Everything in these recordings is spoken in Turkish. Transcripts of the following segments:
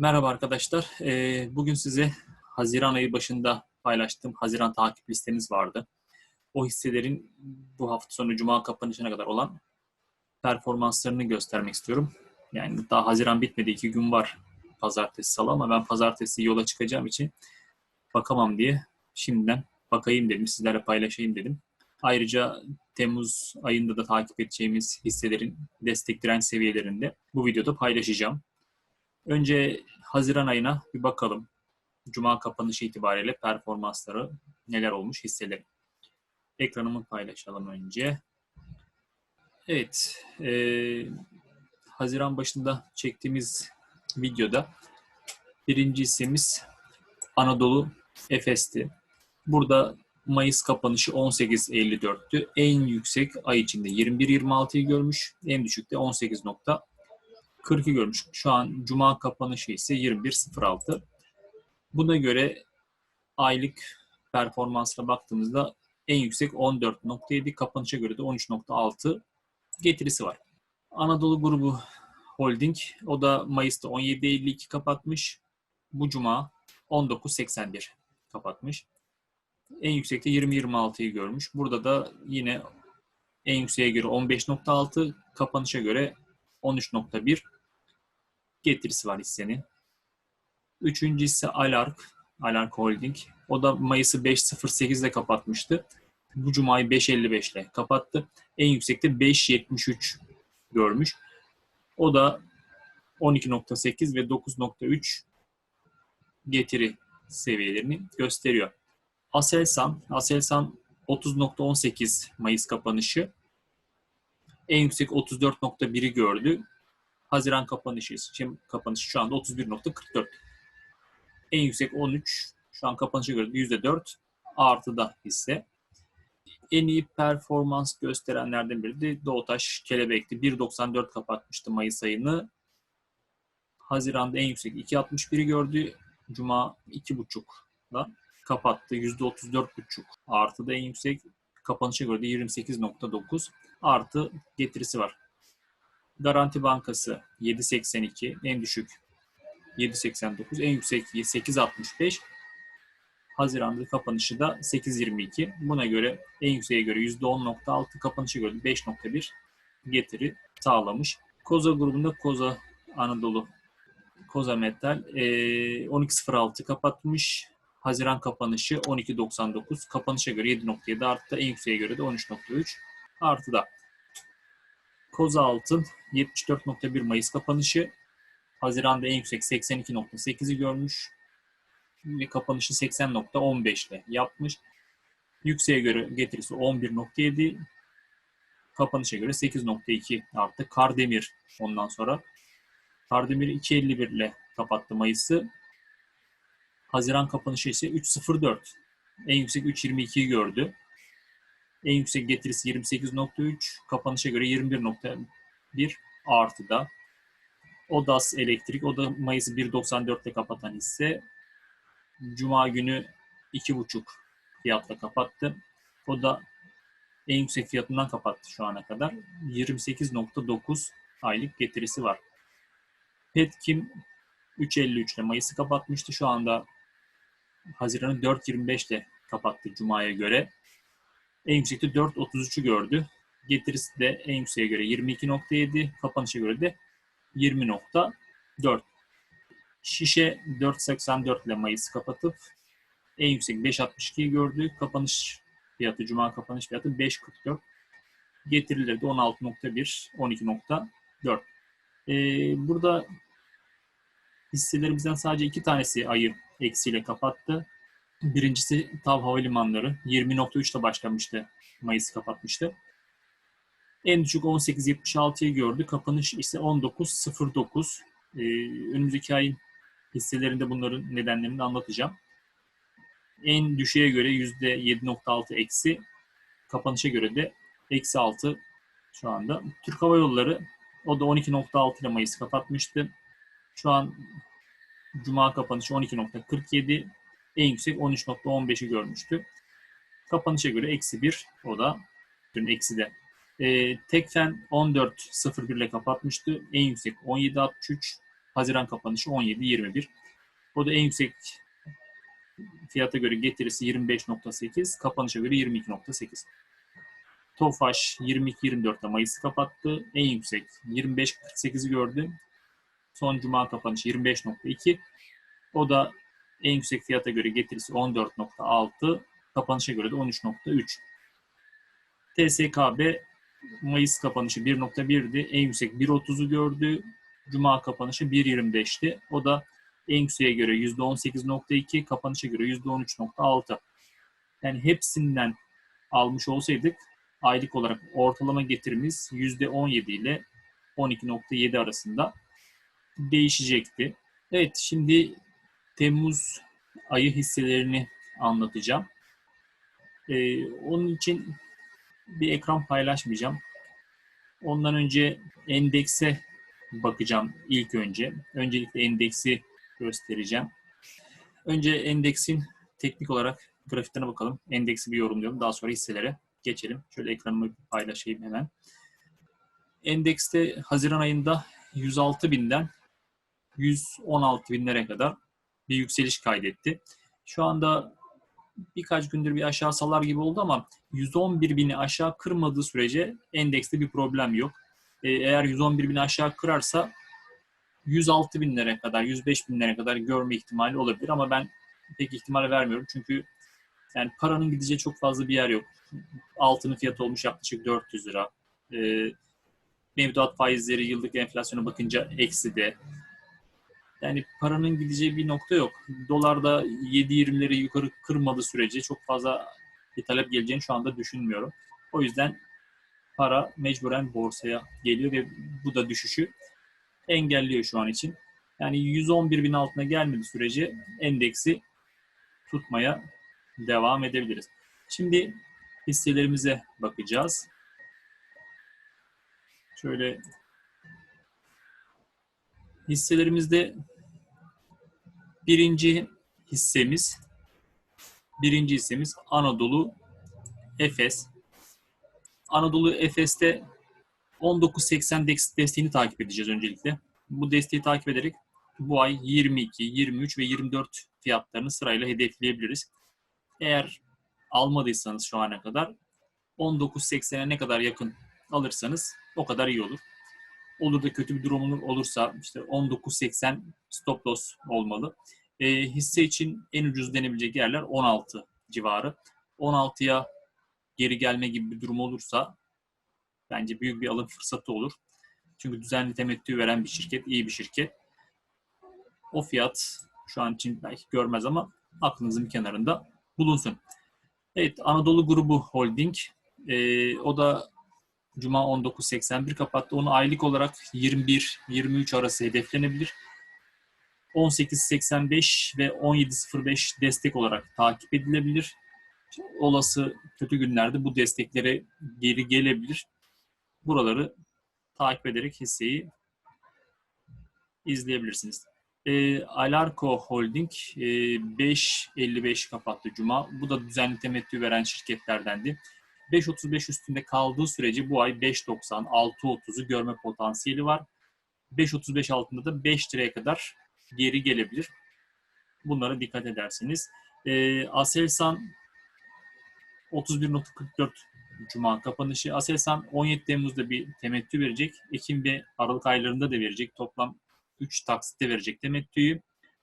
Merhaba arkadaşlar. Ee, bugün size Haziran ayı başında paylaştığım Haziran takip listemiz vardı. O hisselerin bu hafta sonu Cuma kapanışına kadar olan performanslarını göstermek istiyorum. Yani daha Haziran bitmedi. iki gün var pazartesi salı ama ben pazartesi yola çıkacağım için bakamam diye şimdiden bakayım dedim. Sizlerle paylaşayım dedim. Ayrıca Temmuz ayında da takip edeceğimiz hisselerin destek direnç seviyelerinde bu videoda paylaşacağım. Önce Haziran ayına bir bakalım. Cuma kapanışı itibariyle performansları neler olmuş hisseleri. Ekranımı paylaşalım önce. Evet, e, Haziran başında çektiğimiz videoda birinci hissemiz Anadolu Efes'ti. Burada Mayıs kapanışı 18.54'tü. En yüksek ay içinde 21.26'yı görmüş. En düşük de 18. 42 görmüş. Şu an cuma kapanışı ise 21.06. Buna göre aylık performansla baktığımızda en yüksek 14.7 kapanışa göre de 13.6 getirisi var. Anadolu grubu Holding o da Mayıs'ta 17.52 kapatmış. Bu cuma 19.81 kapatmış. En yüksekte 20.26'yı görmüş. Burada da yine en yükseğe göre 15.6, kapanışa göre 13.1 getirisi var hissenin. Üçüncü hisse Alark, Alark Holding. O da Mayıs'ı 5.08'de kapatmıştı. Bu Cuma'yı 5.55 ile kapattı. En yüksekte 5.73 görmüş. O da 12.8 ve 9.3 getiri seviyelerini gösteriyor. Aselsan, Aselsan 30.18 Mayıs kapanışı. En yüksek 34.1'i gördü. Haziran kapanışı için kapanışı şu anda 31.44. En yüksek 13. Şu an kapanışa göre %4 artıda hisse. En iyi performans gösterenlerden biri de Doğutaş Kelebek'ti. 1.94 kapatmıştı Mayıs ayını. Haziran'da en yüksek 2.61'i gördü. Cuma 2.5'la kapattı. %34.5 artı da en yüksek kapanışa göre de 28.9 artı getirisi var. Garanti Bankası 7.82 en düşük 7.89 en yüksek 8.65 Haziran'da kapanışı da 8.22. Buna göre en yükseğe göre %10.6 kapanışa göre 5.1 getiri sağlamış. Koza grubunda Koza Anadolu Koza Metal 12.06 kapatmış. Haziran kapanışı 12.99. Kapanışa göre 7.7 arttı. En yükseğe göre de 13.3 artıda. Koza Altın 74.1 Mayıs kapanışı. Haziran'da en yüksek 82.8'i görmüş. Kapanışı 80.15 ile yapmış. Yükseğe göre getirisi 11.7. Kapanışa göre 8.2 arttı. Kardemir ondan sonra. Kardemir 2.51 ile kapattı Mayıs'ı. Haziran kapanışı ise 3.04. En yüksek 3.22'yi gördü. En yüksek getirisi 28.3. Kapanışa göre 21.1 artıda. Odas Elektrik, o da Mayıs'ı 1.94'te kapatan hisse. Cuma günü 2.5 fiyatla kapattı. O da en yüksek fiyatından kapattı şu ana kadar. 28.9 aylık getirisi var. Petkim 3.53 ile Mayıs'ı kapatmıştı. Şu anda Haziran'ı 4.25 ile kapattı Cuma'ya göre. En yüksekte 4.33'ü gördü. Getirisi de en yükseğe göre 22.7, kapanışa göre de 20.4. Şişe 4.84 ile Mayıs kapatıp en yüksek 5.62'yi gördü. Kapanış fiyatı, Cuma kapanış fiyatı 5.44. Getirileri de 16.1, 12.4. Ee, burada hisselerimizden sadece iki tanesi ayı eksiyle kapattı. Birincisi TAV Havalimanları 20.3 ile başlamıştı. Mayıs kapatmıştı. En düşük 18.76'yı gördü. Kapanış ise 19.09. Ee, önümüzdeki ayın hisselerinde bunların nedenlerini anlatacağım. En düşüğe göre %7.6 eksi. Kapanışa göre de eksi 6 şu anda. Türk Hava Yolları o da 12.6 ile Mayıs kapatmıştı. Şu an Cuma kapanışı 12.47. En yüksek 13.15'i görmüştü. Kapanışa göre eksi 1. O da dün eksi de. E, Tekfen 14.01 ile kapatmıştı. En yüksek 17.63. Haziran kapanışı 17.21. O da en yüksek fiyata göre getirisi 25.8, kapanışa göre 22.8. Tofaş 22-24'te Mayıs'ı kapattı. En yüksek 25.48'i gördü. Son cuma kapanışı 25.2. O da en yüksek fiyata göre getirisi 14.6, kapanışa göre de 13.3. TSKB Mayıs kapanışı 1.1'di. En yüksek 1.30'u gördü. Cuma kapanışı 1.25'ti. O da en yükseğe göre %18.2, kapanışa göre %13.6. Yani hepsinden almış olsaydık aylık olarak ortalama getirimiz %17 ile 12.7 arasında değişecekti. Evet şimdi Temmuz ayı hisselerini anlatacağım. Ee, onun için bir ekran paylaşmayacağım. Ondan önce endekse bakacağım ilk önce. Öncelikle endeksi göstereceğim. Önce endeksin teknik olarak grafiklerine bakalım. Endeksi bir yorumlayalım. Daha sonra hisselere geçelim. Şöyle ekranımı paylaşayım hemen. Endekste Haziran ayında 106 binden 116 binlere kadar bir yükseliş kaydetti. Şu anda birkaç gündür bir aşağı salar gibi oldu ama 111 bini aşağı kırmadığı sürece endekste bir problem yok. Ee, eğer 111 bini aşağı kırarsa 106 binlere kadar, 105 binlere kadar görme ihtimali olabilir ama ben pek ihtimal vermiyorum çünkü yani paranın gideceği çok fazla bir yer yok. Altının fiyatı olmuş yaklaşık 400 lira. Ee, mevduat faizleri yıllık enflasyona bakınca eksi de. Yani paranın gideceği bir nokta yok. Dolarda 7.20'leri yukarı kırmadığı sürece çok fazla bir talep geleceğini şu anda düşünmüyorum. O yüzden para mecburen borsaya geliyor ve bu da düşüşü engelliyor şu an için. Yani 111 bin altına gelmediği sürece endeksi tutmaya devam edebiliriz. Şimdi hisselerimize bakacağız. Şöyle hisselerimizde birinci hissemiz birinci hissemiz Anadolu Efes. Anadolu Efes'te 19.80 desteğini takip edeceğiz öncelikle. Bu desteği takip ederek bu ay 22, 23 ve 24 fiyatlarını sırayla hedefleyebiliriz. Eğer almadıysanız şu ana kadar 19.80'e ne kadar yakın alırsanız o kadar iyi olur. Olur da kötü bir durum olursa işte 19.80 stop loss olmalı. E, hisse için en ucuz denebilecek yerler 16 civarı. 16'ya geri gelme gibi bir durum olursa bence büyük bir alım fırsatı olur. Çünkü düzenli temettü veren bir şirket, iyi bir şirket. O fiyat şu an için belki görmez ama aklınızın bir kenarında bulunsun. Evet, Anadolu Grubu Holding. E, o da Cuma 19.81 kapattı. Onu aylık olarak 21-23 arası hedeflenebilir. 18.85 ve 17.05 destek olarak takip edilebilir. Olası kötü günlerde bu desteklere geri gelebilir. Buraları takip ederek hisseyi izleyebilirsiniz. E, Alarko Holding e, 5.55 kapattı Cuma. Bu da düzenli temettü veren şirketlerdendi. 5.35 üstünde kaldığı sürece bu ay 5.90, 6.30'u görme potansiyeli var. 5.35 altında da 5 liraya kadar geri gelebilir. Bunlara dikkat edersiniz. E, Aselsan 31.44 Cuma kapanışı. Aselsan 17 Temmuz'da bir temettü verecek. Ekim ve Aralık aylarında da verecek. Toplam 3 taksitte verecek temettüyü.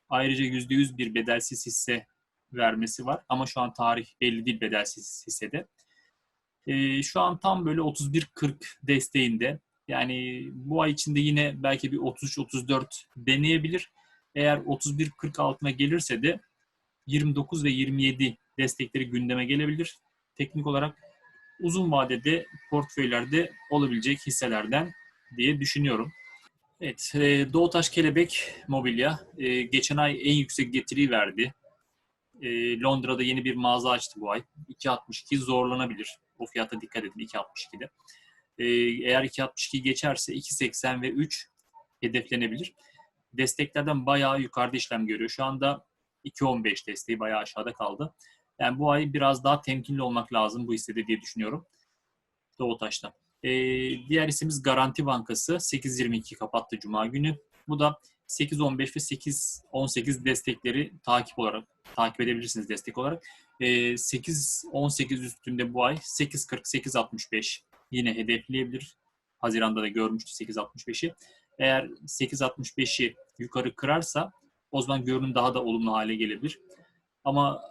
Ayrıca %100 bir bedelsiz hisse vermesi var. Ama şu an tarih belli değil bedelsiz hissede. Ee, şu an tam böyle 31.40 desteğinde. Yani bu ay içinde yine belki bir 33-34 deneyebilir. Eğer 31.40 altına gelirse de 29 ve 27 destekleri gündeme gelebilir. Teknik olarak uzun vadede portföylerde olabilecek hisselerden diye düşünüyorum. Evet, e, Doğutaş Kelebek Mobilya e, geçen ay en yüksek getiriyi verdi. E, Londra'da yeni bir mağaza açtı bu ay. 2.62 zorlanabilir. O fiyata dikkat edin 2.62'de. Eğer 2.62 geçerse 2.80 ve 3 hedeflenebilir. Desteklerden bayağı yukarıda işlem görüyor. Şu anda 2.15 desteği bayağı aşağıda kaldı. Yani bu ay biraz daha temkinli olmak lazım bu hissede diye düşünüyorum. Doğutaş'ta. Ee, diğer isimiz Garanti Bankası. 8.22 kapattı Cuma günü. Bu da 8-15 ve 8-18 destekleri takip olarak takip edebilirsiniz destek olarak. E, 8-18 üstünde bu ay 8-40-8-65 yine hedefleyebilir. Haziranda da görmüştü 8.65'i. Eğer 8.65'i yukarı kırarsa o zaman görünüm daha da olumlu hale gelebilir. Ama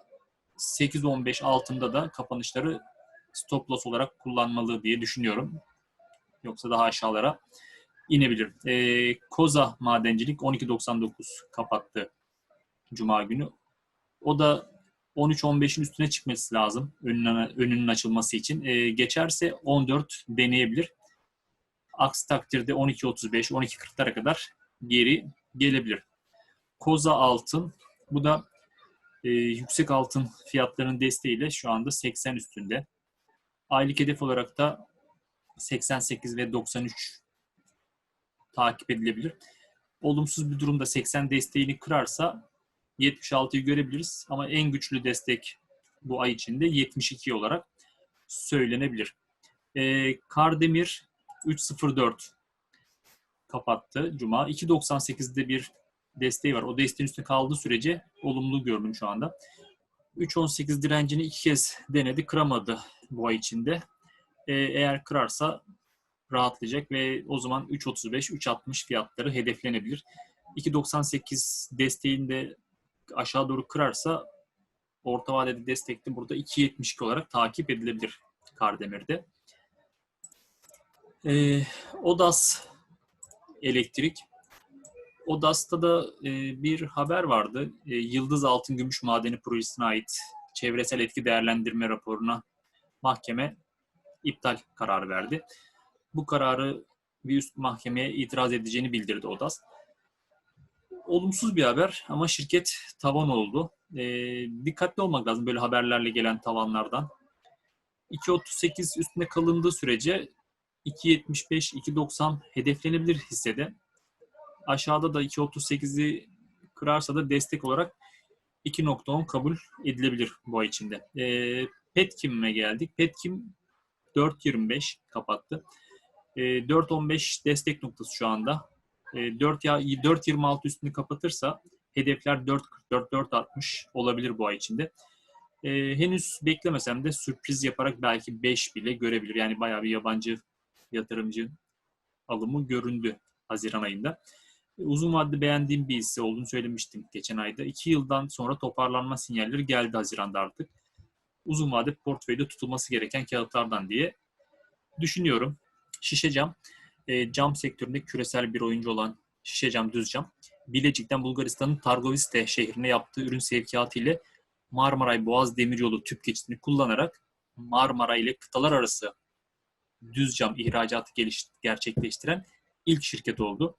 8.15 altında da kapanışları stop loss olarak kullanmalı diye düşünüyorum. Yoksa daha aşağılara inebilir. E, Koza Madencilik 12.99 kapattı Cuma günü. O da 13-15'in üstüne çıkması lazım önünün, önünün açılması için. E, geçerse 14 deneyebilir. Aksi takdirde 12.35, 12.40'lara kadar geri gelebilir. Koza altın. Bu da e, yüksek altın fiyatlarının desteğiyle şu anda 80 üstünde. Aylık hedef olarak da 88 ve 93 takip edilebilir. Olumsuz bir durumda 80 desteğini kırarsa 76'yı görebiliriz ama en güçlü destek bu ay içinde 72 olarak söylenebilir. E, Kardemir 3.04 kapattı Cuma. 2.98'de bir desteği var. O desteğin üstünde kaldığı sürece olumlu görünüm şu anda. 3.18 direncini iki kez denedi, kıramadı bu ay içinde. Ee, eğer kırarsa rahatlayacak ve o zaman 3.35, 3.60 fiyatları hedeflenebilir. 2.98 desteğinde aşağı doğru kırarsa orta vadeli destekli burada 2.72 olarak takip edilebilir Kardemir'de. Ee, Odas elektrik. Odas'ta da e, bir haber vardı. E, Yıldız Altın Gümüş Madeni Projesi'ne ait çevresel etki değerlendirme raporuna mahkeme iptal kararı verdi. Bu kararı bir üst mahkemeye itiraz edeceğini bildirdi Odas. Olumsuz bir haber ama şirket tavan oldu. E, dikkatli olmak lazım böyle haberlerle gelen tavanlardan. 2.38 üstünde kalındığı sürece 2.75, 2.90 hedeflenebilir hissede. Aşağıda da 2.38'i kırarsa da destek olarak 2.10 kabul edilebilir bu ay içinde. E, Petkim'e geldik. Petkim 4.25 kapattı. E, 4.15 destek noktası şu anda. E, 4 ya 4.26 üstünü kapatırsa hedefler 4.44 4.60 olabilir bu ay içinde. E, henüz beklemesem de sürpriz yaparak belki 5 bile görebilir. Yani bayağı bir yabancı yatırımcı alımı göründü Haziran ayında. Uzun vadede beğendiğim bir hisse olduğunu söylemiştim geçen ayda. İki yıldan sonra toparlanma sinyalleri geldi Haziran'da artık. Uzun vade portföyde tutulması gereken kağıtlardan diye düşünüyorum. Şişe cam, e, cam sektöründe küresel bir oyuncu olan Şişe cam, düz cam, Bilecik'ten Bulgaristan'ın Targoviste şehrine yaptığı ürün sevkiyatı ile Marmaray Boğaz Demiryolu tüp geçidini kullanarak Marmara ile kıtalar arası düz cam ihracatı geliş, gerçekleştiren ilk şirket oldu.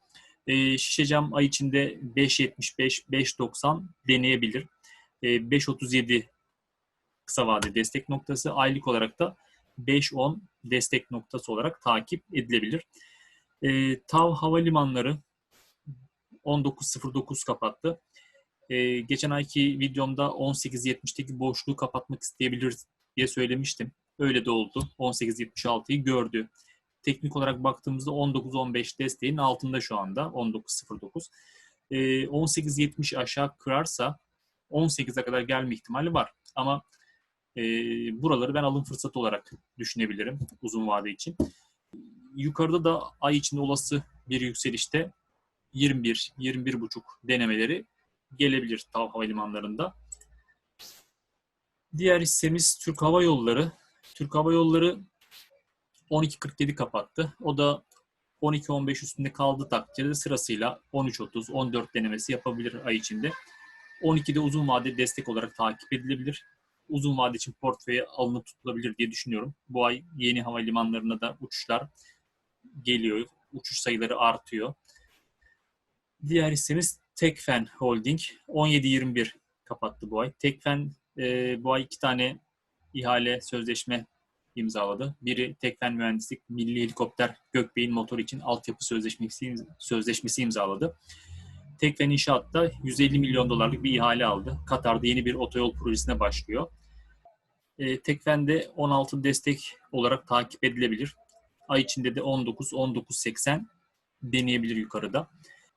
E, şişe cam ay içinde 5.75, 5.90 deneyebilir. E, 5.37 kısa vade destek noktası. Aylık olarak da 5.10 destek noktası olarak takip edilebilir. E, TAV Havalimanları 19.09 kapattı. E, geçen ayki videomda 18.70'teki boşluğu kapatmak isteyebilir diye söylemiştim. Öyle de oldu. 18.76'yı gördü. Teknik olarak baktığımızda 19.15 desteğin altında şu anda. 19.09. E, 18.70 aşağı kırarsa 18'e kadar gelme ihtimali var. Ama e, buraları ben alım fırsatı olarak düşünebilirim uzun vade için. Yukarıda da ay içinde olası bir yükselişte 21, 21,5 denemeleri gelebilir TAV havalimanlarında. Diğer hissemiz Türk Hava Yolları. Türk Hava Yolları 12.47 kapattı. O da 12-15 üstünde kaldı takdirde sırasıyla 13.30, 14 denemesi yapabilir ay içinde. 12'de uzun vade destek olarak takip edilebilir. Uzun vade için portföye alınıp tutulabilir diye düşünüyorum. Bu ay yeni havalimanlarına da uçuşlar geliyor. Uçuş sayıları artıyor. Diğer hissemiz Tekfen Holding 17.21 kapattı bu ay. Tekfen e, bu ay iki tane ihale sözleşme imzaladı. Biri Tekfen Mühendislik Milli Helikopter Gökbey'in motoru için altyapı sözleşmesi, sözleşmesi imzaladı. Tekfen İnşaat da 150 milyon dolarlık bir ihale aldı. Katar'da yeni bir otoyol projesine başlıyor. E, Tekfen'de 16 destek olarak takip edilebilir. Ay içinde de 19-19.80 deneyebilir yukarıda.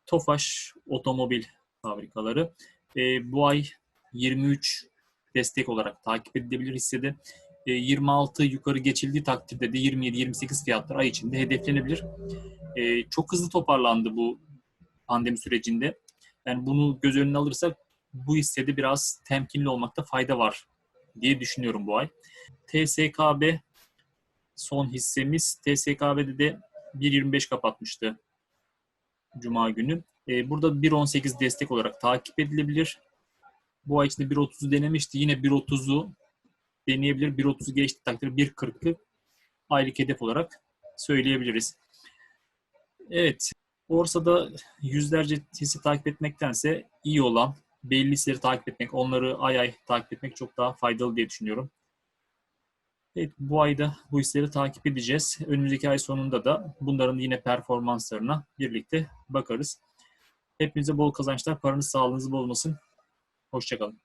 Tofaş Otomobil Fabrikaları e, bu ay 23 destek olarak takip edilebilir hissede. E, 26 yukarı geçildiği takdirde de 27-28 fiyatlar ay içinde hedeflenebilir. E, çok hızlı toparlandı bu pandemi sürecinde. Yani bunu göz önüne alırsak bu hissede biraz temkinli olmakta fayda var diye düşünüyorum bu ay. TSKB son hissemiz. TSKB'de de 1.25 kapatmıştı Cuma günü. Ee, burada 1.18 destek olarak takip edilebilir. Bu ay içinde 1.30'u denemişti. Yine 1.30'u deneyebilir. 1.30'u geçti takdirde 1.40'ı aylık hedef olarak söyleyebiliriz. Evet, borsada yüzlerce hisse takip etmektense iyi olan belli hisseleri takip etmek, onları ay ay takip etmek çok daha faydalı diye düşünüyorum. Evet, bu ayda bu hisseleri takip edeceğiz. Önümüzdeki ay sonunda da bunların yine performanslarına birlikte bakarız. Hepinize bol kazançlar, paranız sağlığınız bozmasın. Hoşçakalın.